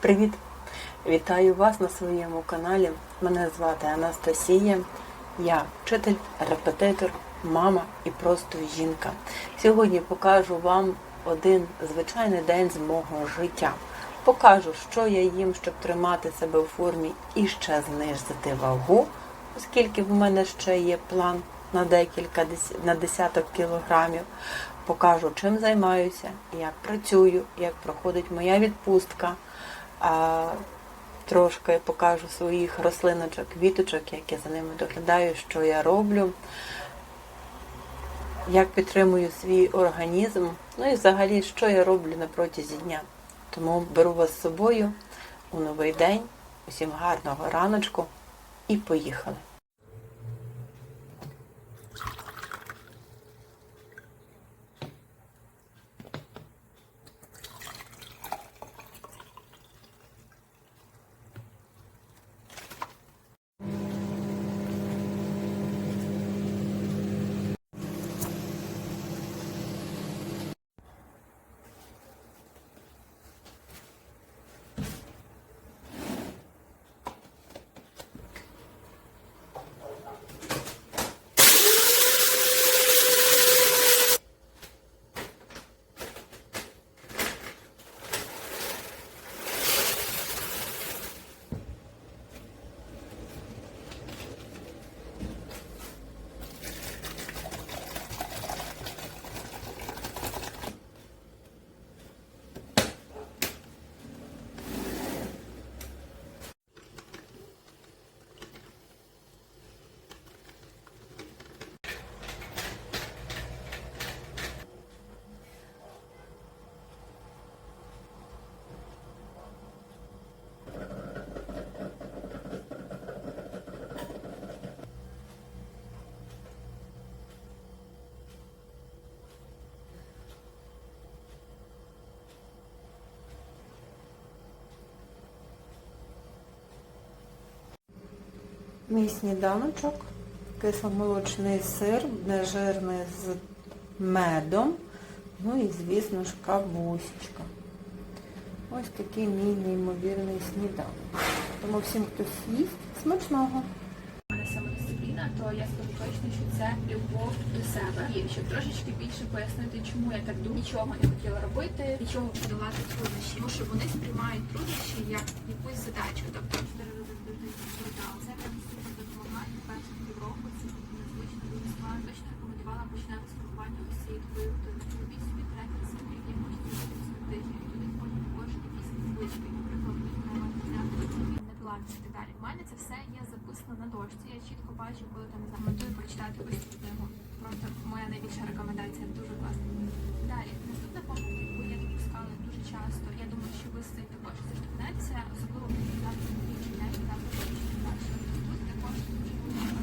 Привіт! Вітаю вас на своєму каналі. Мене звати Анастасія. Я вчитель, репетитор, мама і просто жінка. Сьогодні покажу вам один звичайний день з мого життя. Покажу, що я їм, щоб тримати себе в формі і ще знизити вагу, оскільки в мене ще є план на декілька на десяток кілограмів. Покажу, чим займаюся, як працюю, як проходить моя відпустка. Трошки покажу своїх рослиночок, квіточок, як я за ними доглядаю, що я роблю, як підтримую свій організм, ну і взагалі, що я роблю на протязі дня. Тому беру вас з собою у новий день. Усім гарного раночку і поїхали. Мій сніданочок, кисломолочний сир, нежирний з медом, ну і, звісно ж, кавусечка. Ось такий мій неймовірний сніданок. Тому всім, хто їсть, смачного! самодисципліна, то я скажу точно, що це любов до себе. І щоб трошечки більше пояснити, чому я так думаю, нічого не хотіла робити, нічого подолати труднощі, тому що вони сприймають труднощі як якусь задачу. Тобто. Це записано на дошці. Я чітко бачу, коли там замотую прочитати цю книгу. Просто моя найбільша рекомендація дуже класна. Далі, наступна помилка, яку я допускала дуже часто. Я думаю, що ви з цим також зіштовхнеться, особливо коли зараз більше день, там трішки краще. Тут також дуже важливо.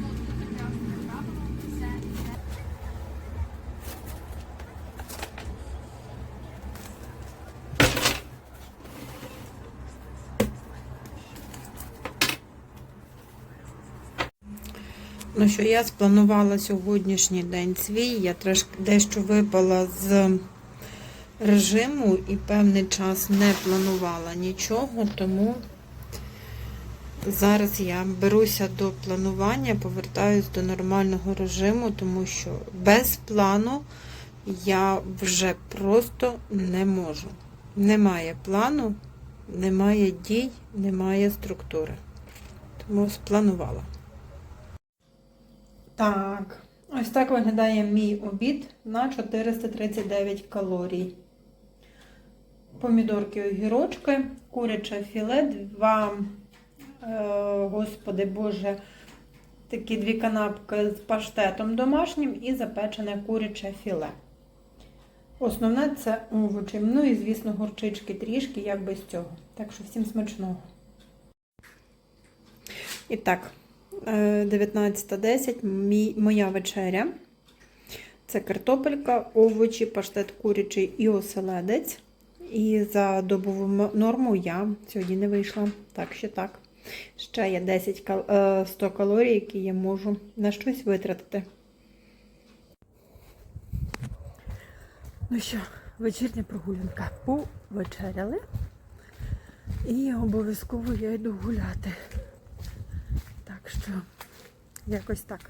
Ну, тут якраз правило, це йде Ну що, я спланувала сьогоднішній день свій. Я трошки дещо випала з режиму і певний час не планувала нічого, тому зараз я беруся до планування, повертаюсь до нормального режиму, тому що без плану я вже просто не можу. Немає плану, немає дій, немає структури. Тому спланувала. Так, ось так виглядає мій обід на 439 калорій. Помідорки огірочки, куряче філе, два, е, господи Боже, такі дві канапки з паштетом домашнім і запечене куряче філе. Основне це овочі. Ну і, звісно, горчички трішки, як без цього. Так що всім смачного. І так, 19.10, моя вечеря. Це картопелька, овочі, паштет курячий і оселедець. І за добову норму я сьогодні не вийшла. Так, ще так. Ще є 10 кал... е, 100 калорій, які я можу на щось витратити. Ну що, вечірня прогулянка. Повечеряли. І обов'язково я йду гуляти. Якось так.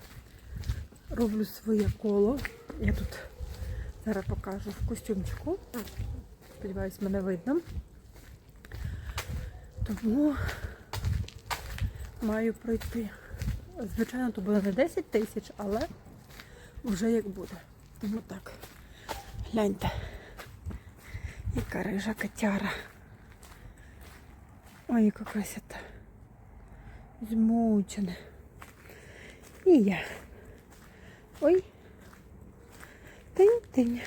Роблю своє коло. Я тут зараз покажу в костюмчику. Сподіваюсь, мене видно. Тому маю пройти. Звичайно, то буде не 10 тисяч, але вже як буде. Тому так. Гляньте. Яка рижа котяра. Ой, яка красота. Змучена. І я. Ой. Тинь-тинь.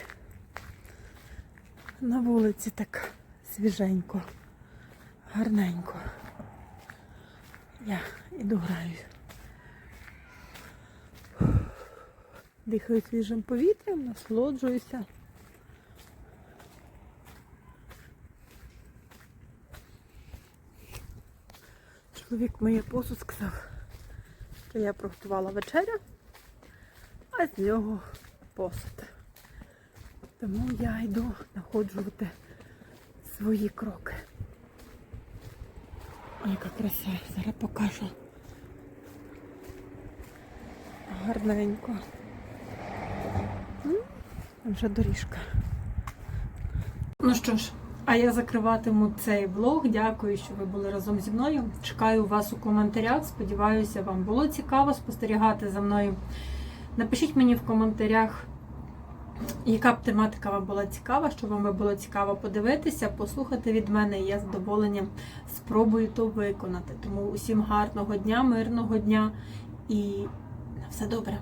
На вулиці так свіженько, гарненько. Я іду граю. Дихаю свіжим повітрям, насолоджуюся. Чоловік моє посуд сказав, я приготувала вечерю, а з нього посуд. Тому я йду знаходжувати свої кроки. Ой, яка краса, зараз покажу. Гарненько. Вже доріжка. Ну що ж, а я закриватиму цей влог. Дякую, що ви були разом зі мною. Чекаю вас у коментарях. Сподіваюся, вам було цікаво спостерігати за мною. Напишіть мені в коментарях, яка б тематика вам була цікава, що вам би було цікаво подивитися, послухати від мене. І я з задоволенням спробую то виконати. Тому усім гарного дня, мирного дня і на все добре.